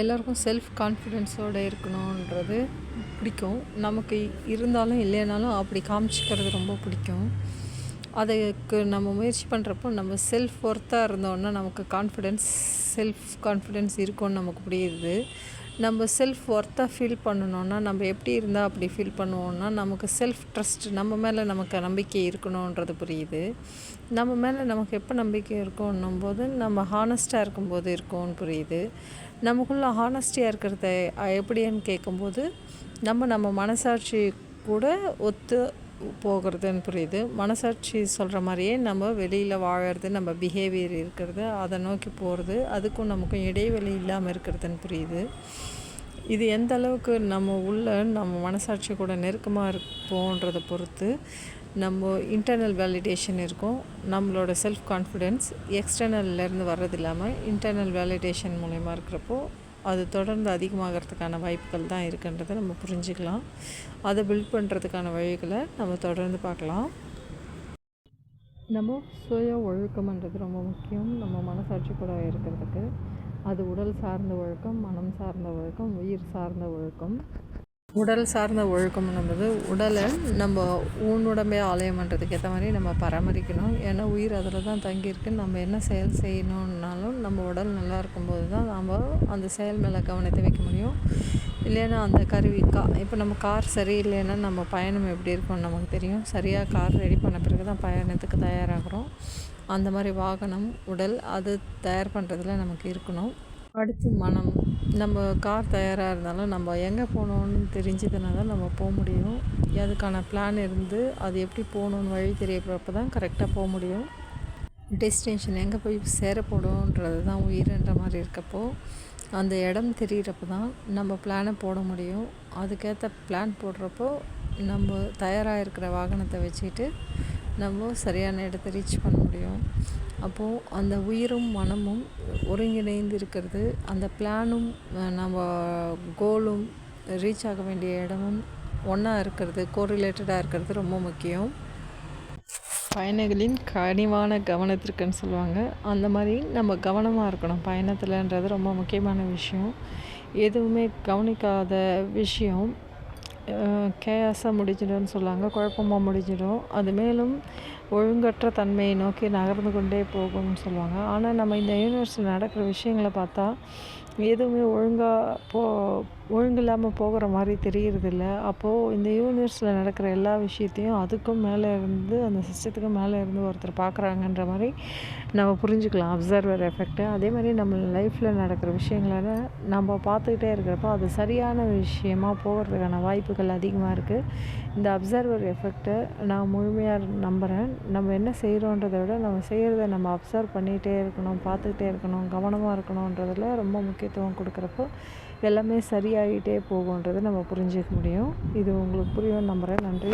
எல்லாருக்கும் செல்ஃப் கான்ஃபிடென்ஸோடு இருக்கணுன்றது பிடிக்கும். நமக்கு இருந்தாலும் இல்லைனாலும் அப்படி காமிச்சிக்கிறது ரொம்ப பிடிக்கும். அதுக்கு நம்ம முயற்சி பண்ணுறப்போ நம்ம செல்ஃப் ஒர்த்தாக இருந்தோன்னா நமக்கு கான்ஃபிடென்ஸ் செல்ஃப் கான்ஃபிடென்ஸ் இருக்கும்னு நமக்கு புரியுது. நம்ம செல்ஃப் ஒர்த்தாக ஃபீல் பண்ணணுன்னா நம்ம எப்படி இருந்தால் அப்படி ஃபீல் பண்ணுவோன்னா நமக்கு செல்ஃப் ட்ரஸ்ட் நம்ம மேலே நமக்கு நம்பிக்கை இருக்கணுன்றது புரியுது. நம்ம மேலே நமக்கு எப்போ நம்பிக்கை இருக்கோன்னும் போது நம்ம ஹானஸ்ட்டாக இருக்கும்போது இருக்கும்னு புரியுது. நமக்குள்ளே ஹானஸ்டியாக இருக்கிறத எப்படின்னு கேட்கும்போது நம்ம நம்ம மனசாட்சி கூட ஒத்து போகிறதுன்னு புரியுது. மனசாட்சி சொல்கிற மாதிரியே நம்ம வெளியில் வாழறது நம்ம பிஹேவியர் இருக்கிறது அதை நோக்கி போகிறது அதுக்கும் நமக்கும் இடைவெளி இல்லாமல் இருக்கிறதுன்னு புரியுது. இது எந்த அளவுக்கு நம்ம உள்ள நம்ம மனசாட்சி கூட நெருக்கமாக இருப்போன்றதை பொறுத்து நம்ம இன்டர்னல் வேலிடேஷன் இருக்கும். நம்மளோட செல்ஃப் கான்ஃபிடென்ஸ் எக்ஸ்டர்னல்லேருந்து வர்றது இல்லாமல் இன்டர்னல் வேலிடேஷன் மூலயமா இருக்கிறப்போ அது தொடர்ந்து அதிகமாகிறதுக்கான வாய்ப்புகள் தான் இருக்குன்றதை நம்ம புரிஞ்சுக்கலாம். அதை பில்ட் பண்ணுறதுக்கான வழிகளை நம்ம தொடர்ந்து பார்க்கலாம். நம்ம சுய ஒழுக்கம்ன்றது ரொம்ப முக்கியம். நம்ம மனசாட்சி கூட இருக்கிறதுக்கு. அது உடல் சார்ந்த ஒழுக்கம் மனம் சார்ந்த ஒழுக்கம் உயிர் சார்ந்த ஒழுக்கம். உடல் சார்ந்த ஒழுக்கம் என்பது உடலை நம்ம ஊனுடம்பே ஆலயம் பண்ணுறதுக்கு ஏற்ற மாதிரி நம்ம பராமரிக்கணும். ஏன்னா உயிர் அதில் தான் தங்கியிருக்கு. நம்ம என்ன செயல் செய்யணுன்னாலும் நம்ம உடல் நல்லா இருக்கும்போது தான் நம்ம அந்த செயல் மேலே கவனத்தை வைக்க முடியும். இல்லைன்னா அந்த கருவி கா இப்போ நம்ம கார் சரியில்லைன்னா நம்ம பயணம் எப்படி இருக்கும்னு நமக்கு தெரியும். சரியாக கார் ரெடி பண்ண பிறகு தான் பயணத்துக்கு தயாராகிறோம். அந்த மாதிரி வாகனம் உடல் அது தயார் பண்ணுறதுல நமக்கு இருக்கணும். அடுத்து மனம். நம்ம கார் தயாராக இருந்தாலும் நம்ம எங்கே போகணுன்னு தெரிஞ்சதுனா தான் நம்ம போக முடியும். அதுக்கான பிளான் இருந்து அது எப்படி போகணுன்னு வழி தெரியப்படுறப்ப தான் கரெக்டாக போக முடியும். டெஸ்டினேஷன் எங்கே போய் சேரப்படும்ன்றது தான் உயிர்ன்ற மாதிரி இருக்கப்போ அந்த இடம் தெரிகிறப்ப தான் நம்ம பிளானை போட முடியும். அதுக்கேற்ற பிளான் போடுறப்போ நம்ம தயாராக இருக்கிற வாகனத்தை வச்சுக்கிட்டு நம்ம சரியான இடத்த ரீச் பண்ண முடியும். அப்போது அந்த உயிரும் மனமும் ஒருங்கிணைந்து இருக்கிறது அந்த பிளானும் நம்ம கோலும் ரீச் ஆக வேண்டிய இடமும் ஒன்றா இருக்கிறது. கோரிலேட்டடாக இருக்கிறது ரொம்ப முக்கியம். பயணிகளின் கனிவான கவனத்திற்குன்னு சொல்லுவாங்க. அந்த மாதிரி நம்ம கவனமாக இருக்கணும். பயணத்தில்ன்றது ரொம்ப முக்கியமான விஷயம். எதுவுமே கவனிக்காத விஷயம். கேஸாக முடிஞ்சிடும்னு சொல்லுவாங்க குழப்பமாக முடிஞ்சிடும். அது மேலும் ஒழுங்கற்ற தன்மையை நோக்கி நகர்ந்து கொண்டே போகும்னு சொல்லுவாங்க. ஆனால் நம்ம இந்த யூனிவர்ஸில் நடக்கிற விஷயங்களை பார்த்தா எதுவுமே ஒழுங்காக போ ஒழுங்கு இல்லாமல் போகிற மாதிரி தெரியறதில்ல. அப்போது இந்த யூனிவர்ஸில் நடக்கிற எல்லா விஷயத்தையும் அதுக்கும் மேலே இருந்து அந்த சிஸ்டத்துக்கும் மேலே இருந்து ஒருத்தர் பார்க்குறாங்கன்ற மாதிரி நம்ம புரிஞ்சுக்கலாம் அப்சர்வர் எஃபெக்ட்டு அதே மாதிரி நம்ம லைஃப்பில் நடக்கிற விஷயங்கள நம்ம பார்த்துக்கிட்டே இருக்கிறப்போ அது சரியான விஷயமாக போகிறதுக்கான வாய்ப்புகள் அதிகமாக இருக்குது இந்த அப்சர்வர் எஃபெக்டை நான் முழுமையாக நம்புகிறேன் நம்ம என்ன செய்கிறோன்றதை விட நம்ம செய்கிறத நம்ம அப்சர்வ் பண்ணிகிட்டே இருக்கணும் பார்த்துக்கிட்டே இருக்கணும் கவனமாக இருக்கணுன்றதில் ரொம்ப முக்கியத்துவம் கொடுக்குறப்போ எல்லாமே ஆகிட்டே போகுன்றதை நம்ம புரிஞ்சிக்க முடியும். இது உங்களுக்கு புரியும் நம்புகிறேன் நன்றி.